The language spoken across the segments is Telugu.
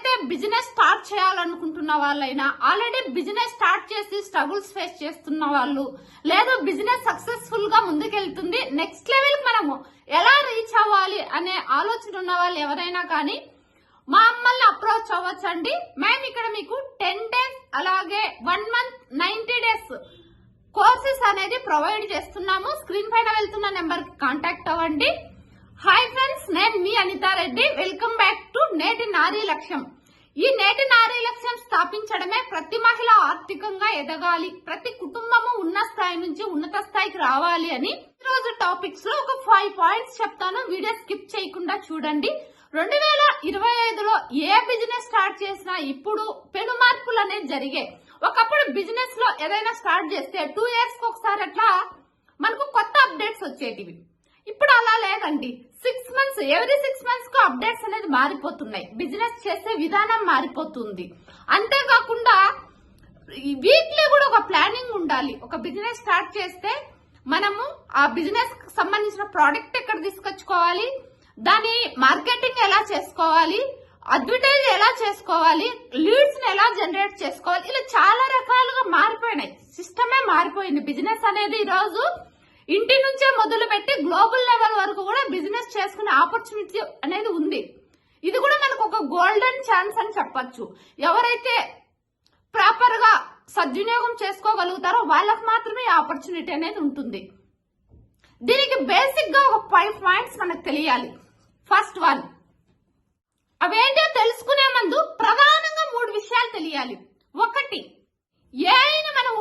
ఎవరైతే బిజినెస్ స్టార్ట్ చేయాలనుకుంటున్న వాళ్ళైనా ఆల్రెడీ బిజినెస్ స్టార్ట్ చేసి స్ట్రగుల్స్ ఫేస్ చేస్తున్న వాళ్ళు లేదు బిజినెస్ సక్సెస్ఫుల్గా ముందుకెళ్తుంది నెక్స్ట్ లెవెల్ మనము ఎలా రీచ్ అవ్వాలి అనే ఆలోచన ఉన్న వాళ్ళు ఎవరైనా కానీ మా అమ్మల్ని అప్రోచ్ అవ్వచ్చండి. మేము ఇక్కడ మీకు టెన్ డేస్ అలాగే one month ninety days courses అనేది ప్రొవైడ్ చేస్తున్నాము. స్క్రీన్ పైన వెళ్తున్న నెంబర్కి కాంటాక్ట్ అవ్వండి. హాయ్ ఫ్రెండ్స్ నేను మీ అనితారెడ్డి. వెల్కమ్ బ్యాక్ టు నేటి నారీ లక్ష్యం. ఈ నేటి నారీ లక్ష్యం స్థాపించడమే ప్రతి మహిళ ఆర్థికంగా ఎదగాలి. ప్రతి కుటుంబము ఉన్న స్థాయి నుంచి ఉన్నత స్థాయికి రావాలి అని ఈ రోజు టాపిక్స్లో ఒక ఫైవ్ పాయింట్స్ చెప్తాను. వీడియో స్కిప్ చేయకుండా చూడండి. రెండు వేల ఇరవై ఐదులో ఏ బిజినెస్ స్టార్ట్ చేసినా ఇప్పుడు పెను మార్పులు అనేది జరిగాయి ఒకప్పుడు బిజినెస్లో ఏదైనా స్టార్ట్ చేస్తే టూ ఇయర్స్ ఒకసారి అట్లా మనకు కొత్త అప్డేట్స్ వచ్చేటివి. ఇప్పుడు అలా లేదండి. సిక్స్ మంత్స్ ఎవ్రీ సిక్స్ మంత్స్కు అప్డేట్స్ అనేది మారిపోతున్నాయి. బిజినెస్ చేసే విధానం మారిపోతుంది. అంతేకాకుండా వీక్లీ కూడా ఒక ప్లానింగ్ ఉండాలి. ఒక బిజినెస్ స్టార్ట్ చేస్తే మనము ఆ బిజినెస్ సంబంధించిన ప్రోడక్ట్ ఎక్కడ తీసుకొచ్చుకోవాలి? దాని మార్కెటింగ్ ఎలా చేసుకోవాలి? అడ్వర్టైజ్ ఎలా చేసుకోవాలి? లీడ్స్ ఎలా జనరేట్ చేసుకోవాలి? ఇలా చాలా రకాలుగా మారిపోయినాయి. సిస్టమే మారిపోయింది. బిజినెస్ అనేది ఈ రోజు ఇంటి నుంచే మొదలు పెట్టి గ్లోబల్ లెవెల్ వరకు కూడా బిజినెస్ చేసుకునే ఆపర్చునిటీ అనేది ఉంది. ఇది కూడా మనకు ఒక గోల్డెన్ ఛాన్స్ అని చెప్పచ్చు. ఎవరైతే ప్రాపర్గా సద్వినియోగం చేసుకోగలుగుతారో వాళ్ళకు మాత్రమే ఆపర్చునిటీ అనేది ఉంటుంది. దీనికి బేసిక్గా ఒక ఫైవ్ పాయింట్స్ మనకు తెలియాలి. ఫస్ట్ వన్ అవేంటో తెలుసుకునే ముందు ప్రధానంగా మూడు విషయాలు తెలియాలి. ఒకటి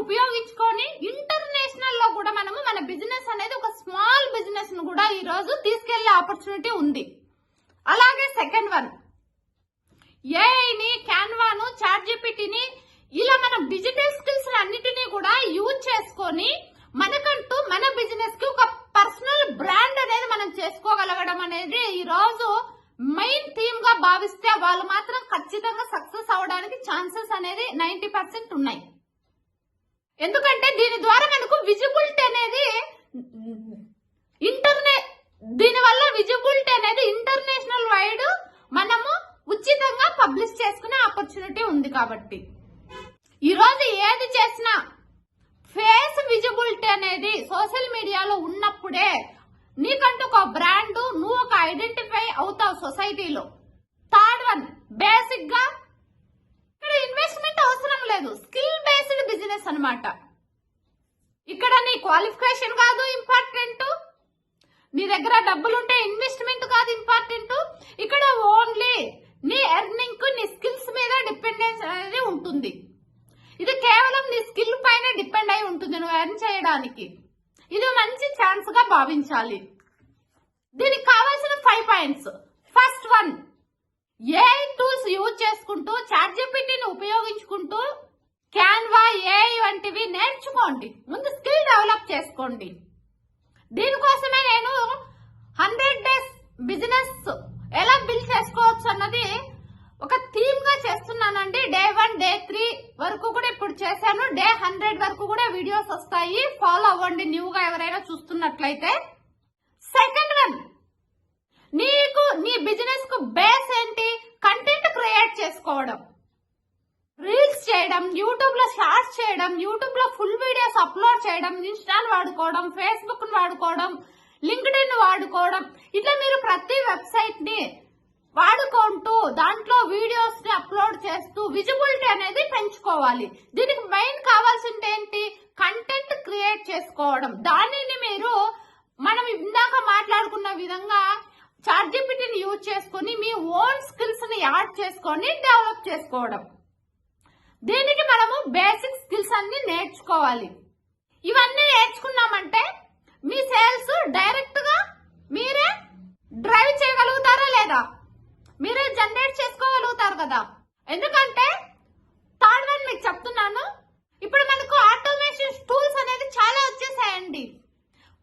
ఉపయోగించుకొని ఇంటర్నేషనల్లో కూడా మనము మన బిజినెస్ అనేది ఒక స్మాల్ బిజినెస్ను కూడా ఈ రోజు తీసుకెళ్ళే ఆపర్చునిటీ ఉంది. అలాగే సెకండ్ వన్ ఏఐని క్యాన్వాను చార్జిపిటీని జీపీటీని ఇలా మనం డిజిటల్ స్కిల్స్ అన్నిటినీ కూడా యూజ్ చేసుకొని మనకంటూ మన బిజినెస్కి ఒక పర్సనల్ బ్రాండ్ అనేది మనం చేసుకోగలగడం అనేది ఈ రోజు మెయిన్ థీమ్గా భావిస్తే వాళ్ళు మాత్రం ఖచ్చితంగా సక్సెస్ అవడానికి ఛాన్సెస్ అనేది నైన్టీ పర్సెంట్ ఉన్నాయి ఎందుకంటే దీని ద్వారా మనకు విజిబిలిటీ అనేది ఇంటర్నే దీని వల్ల విజిబిలిటీ అనేది ఇంటర్నేషనల్ వైడ్ మనము ఉచితంగా పబ్లిష్ చేసుకునే ఆపర్చునిటీ ఉంది కాబట్టి. ఈరోజు ఏది చేసినా ఫేస్ విజిబిలిటీ అనేది సోషల్ మీడియాలో ఉన్నప్పుడే నీకంటూ ఒక బ్రాండ్ నువ్వు ఒక ఐడెంటిఫై అవుతావు సొసైటీలో థర్డ్ వన్ బేసిక్గా ఇక్కడ ఇన్వెస్ట్మెంట్ అవసరం లేదు. స్కిల్ అనమాట ఇక్కడ నీ క్వాలిఫికేషన్ కాదు ఇంపార్టెంట్ నీ దగ్గర డబ్బులుంటే ఇన్వెస్ట్మెంట్ కాదు ఇంపార్టెంట్ ఇక్కడ ఓన్లీ నీ ఎర్నింగ్కు నీ స్కిల్స్ మీద డిపెండెన్స్ అనేది ఉంటుంది. ఇది కేవలం నీ స్కిల్ పైన డిపెండ్ అయి ఉంటుంది నువ్వు ఎర్న్ చేయడానికి. ఇది మంచి ఛాన్స్గా భావించాలి. దీనికి కావాల్సిన five points first one A tools use చేసుకుంటూ చాట్ ఉపయోగించుకుంటూ లాంటివి నేర్చుకోండి. ముందు స్కిల్ డెవలప్ చేసుకోండి. దీనికోసమే నేను హండ్రెడ్ డేస్ బిజినెస్ ఎలా బిల్డ్ చేసుకోవచ్చు అన్నది ఒక థీమ్గా చేస్తున్నానండి. డే వన్ డే త్రీ వరకు కూడా ఇప్పుడు చేశాను. డే హండ్రెడ్ వరకు కూడా వీడియోస్ వస్తాయి. ఫాలో అవ్వండి న్యూగా ఎవరైనా చూస్తున్నట్లయితే. సెకండ్ వన్ నీకు నీ బిజినెస్కు బేస్ ఏంటి? కంటెంట్ క్రియేట్ చేసుకోవడం. రీల్స్ చేయడం యూట్యూబ్లో షార్ట్స్ చేయడం యూట్యూబ్లో ఫుల్ వీడియోస్ అప్లోడ్ చేయడం ఇన్స్టాల్ వాడుకోవడం ఫేస్బుక్ వాడుకోవడం లింక్డ్ ఇన్ వాడుకోవడం. ఇట్లా మీరు ప్రతి వెబ్సైట్ని వాడుకుంటూ దాంట్లో వీడియోస్ని అప్లోడ్ చేస్తూ విజిబిలిటీ అనేది పెంచుకోవాలి. దీనికి మెయిన్ కావాల్సింది ఏంటి? కంటెంట్ క్రియేట్ చేసుకోవడం. దానిని మీరు మనం ఇందాక మాట్లాడుకున్న విధంగా చార్జిపిటీని యూజ్ చేసుకొని మీ ఓన్ స్కిల్స్ని యాడ్ చేసుకొని డెవలప్ చేసుకోవడం. దీనికి మనము బేసిక్ స్కిల్స్ అన్ని నేర్చుకోవాలి. ఇవన్నీ నేర్చుకున్నామంటే మీ సేల్స్ డైరెక్ట్గా మీరే డ్రైవ్ చేయగలుగుతారా లేదా? మీరే జనరేట్ చేసుకోగలుగుతారు కదా? ఎందుకంటే థర్డ్ వన్ మీకు చెప్తున్నాను. ఇప్పుడు మనకు ఆటోమేషన్ టూల్స్ అనేది చాలా వచ్చేసాయండి.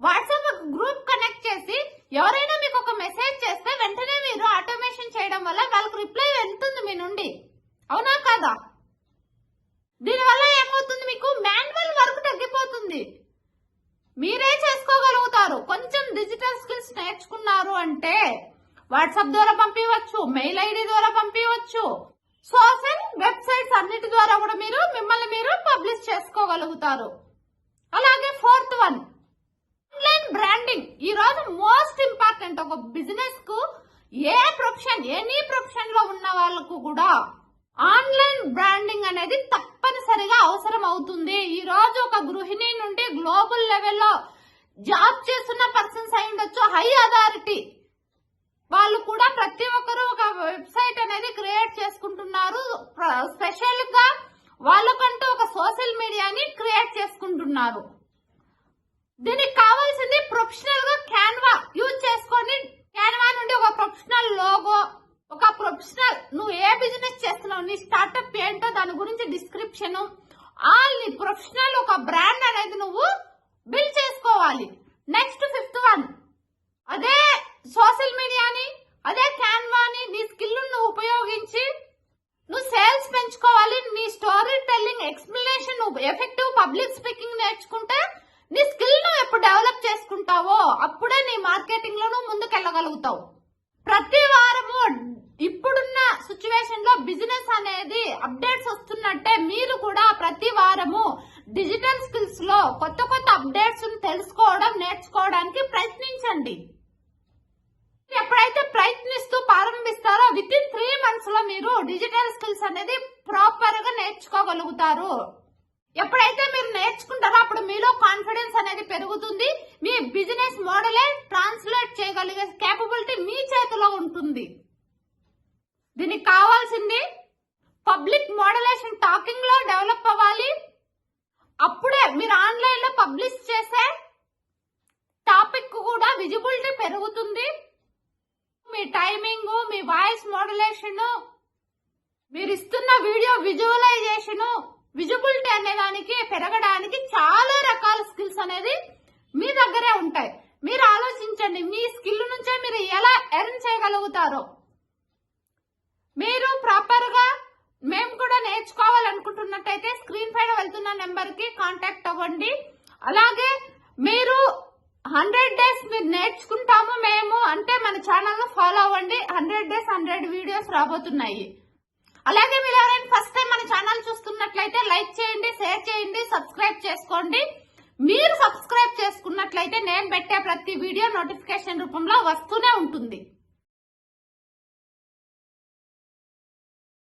వాట్సాప్ గ్రూప్ కనెక్ట్ చేసి ఎవరైనా మీకు ఒక మెసేజ్ చేస్తే వెంటనే మీరు ఆటోమేషన్ చేయడం వల్ల వాళ్ళకి రిప్లై వెళ్తుంది మీ నుండి అవునా కాదా దీనివల్ల ఏమవుతుంది మీకు మాన్యువల్ వర్క్ తగ్గిపోతుంది మీరే చేసుకోగలుగుతారు. కొంచెం డిజిటల్ స్కిల్స్ నేర్చుకున్నారు అంటే వాట్సాప్ ద్వారా పంపించవచ్చు మెయిల్ ఐడి ద్వారా పంపించవచ్చు సోషల్ వెబ్సైట్స్ అన్నిటి ద్వారా కూడా మీరు మిమ్మల్ని మీరు పబ్లిష్ చేసుకోగలుగుతారు. అలాగే ఫోర్త్ వన్ ఆన్లైన్ బ్రాండింగ్ ఈ రోజు మోస్ట్ ఇంపార్టెంట్ ఒక బిజినెస్కు ఏ ప్రొఫెషన్ ఎనీ ప్రొఫెషన్లో ఉన్న వాళ్ళకు కూడా ఆన్లైన్ బ్రాండింగ్ అనేది తప్పనిసరిగా అవసరం అవుతుంది ఈ రోజు ఒక గృహిణి నుండి గ్లోబల్ లెవెల్లో జాబ్ చేస్తున్న పర్సన్స్ అయి ఉండొచ్చు. హై అథారిటీ వాళ్ళు కూడా ప్రతి ఒక్కరు ఒక వెబ్సైట్ అనేది క్రియేట్ చేసుకుంటున్నారు. స్పెషల్గా వాళ్ళకంటూ ఒక సోషల్ మీడియాని క్రియేట్ చేసుకుంటున్నారు. దీనికి కావాల్సింది ప్రొఫెషనల్గా క్యాన్వా. యూజ్ చేసుకొని క్యాన్వా నుండి ఒక ప్రొఫెషనల్ లోగో ఒక ప్రొఫెషనల్ నువ్వు ఏ బిజినెస్ చేస్తున్నావు? నీ స్టార్ట్అప్ ఏంటో దాని గురించి డిస్క్రిప్షన్ ఆల్ నీ ప్రొఫెషనల్ ఒక బ్రాండ్ అనేది నువ్వు బిల్డ్ చేసుకోవాలి. నెక్స్ట్ ఫిఫ్త్ వన్ అదే సోషల్ మీడియాని అదే క్యాన్వాని నీ స్కిల్ నువ్వు ఉపయోగించి నువ్వు సేల్స్ పెంచుకోవాలి. నీ స్టోరీ టెల్లింగ్ ఎక్స్ప్లెనేషన్ నువ్వు ఎఫెక్టివ్ పబ్లిక్ స్పీకింగ్ నేర్చుకుంటే నీ స్కిల్ నువ్వు ఎప్పుడు డెవలప్ చేసుకుంటావో అప్పుడే నీ మార్కెటింగ్లో నువ్వు ముందుకెళ్ళగలుగుతావు ప్రతి వారము ఇప్పుడున్న సిచ్యువేషన్లో బిజినెస్ అనేది అంటే మీరు కూడా ప్రతి వారము డిజిటల్ స్కిల్స్లో కొత్త కొత్త అప్డేట్స్ తెలుసుకోవడం నేర్చుకోవడానికి ప్రయత్నించండి. ఎప్పుడైతే ప్రయత్నిస్తూ ప్రారంభిస్తారో విత్ ఇన్ త్రీ మంత్స్లో మీరు డిజిటల్ స్కిల్స్ అనేది ప్రాపర్గా నేర్చుకోగలుగుతారు. ఎప్పుడైతే మీరు నేర్చుకుంటారో అప్పుడు మీలో కాన్ఫిడెన్స్ అనేది పెరుగుతుంది. మీ బిజినెస్ మోడలే ట్రాన్స్లేట్ చేయగలిగే కేపబిలిటీ మీ చేతిలో ఉంటుంది. దీనికి కావాల్సింది పబ్లిక్ మోడలేషన్ టాకింగ్లో డెవలప్ అవ్వాలి. అప్పుడే మీరు ఆన్లైన్లో పబ్లిష్ చేసే టాపిక్ కూడా విజిబిలిటీ పెరుగుతుంది. మీ టైమింగ్ మీ వాయిస్ మోడలేషన్ మీరు ఇస్తున్న వీడియో విజువలైజేషన్ విజిబిలిటీ అనే దానికి పెరగడానికి చాలా రకాల స్కిల్స్ అనేది మీ దగ్గరే ఉంటాయి. మీరు ఆలోచించండి మీ స్కిల్ నుంచే మీరు ఎలా ఎర్న్ చేయగలుగుతారో. మీరు ప్రాపర్గా మేము కూడా నేర్చుకోవాలనుకుంటున్నట్టయితే స్క్రీన్ పైన వెళ్తున్న నెంబర్కి కాంటాక్ట్ అవ్వండి. అలాగే మీరు హండ్రెడ్ డేస్ మీరు నేర్చుకుంటాము మేము అంటే మన ఛానల్ను ఫాలో అవ్వండి. హండ్రెడ్ డేస్ హండ్రెడ్ వీడియోస్ రాబోతున్నాయి. అలాగే మీరు ఎవరైనా ఫస్ట్ టైం మన ఛానల్ చూస్తున్నట్లయితే లైక్ చేయండి షేర్ చేయండి సబ్స్క్రైబ్ చేసుకోండి. మీరు సబ్స్క్రైబ్ చేసుకున్నట్లయితే నేను పెట్టే ప్రతి వీడియో నోటిఫికేషన్ రూపంలో వస్తూనే ఉంటుంది.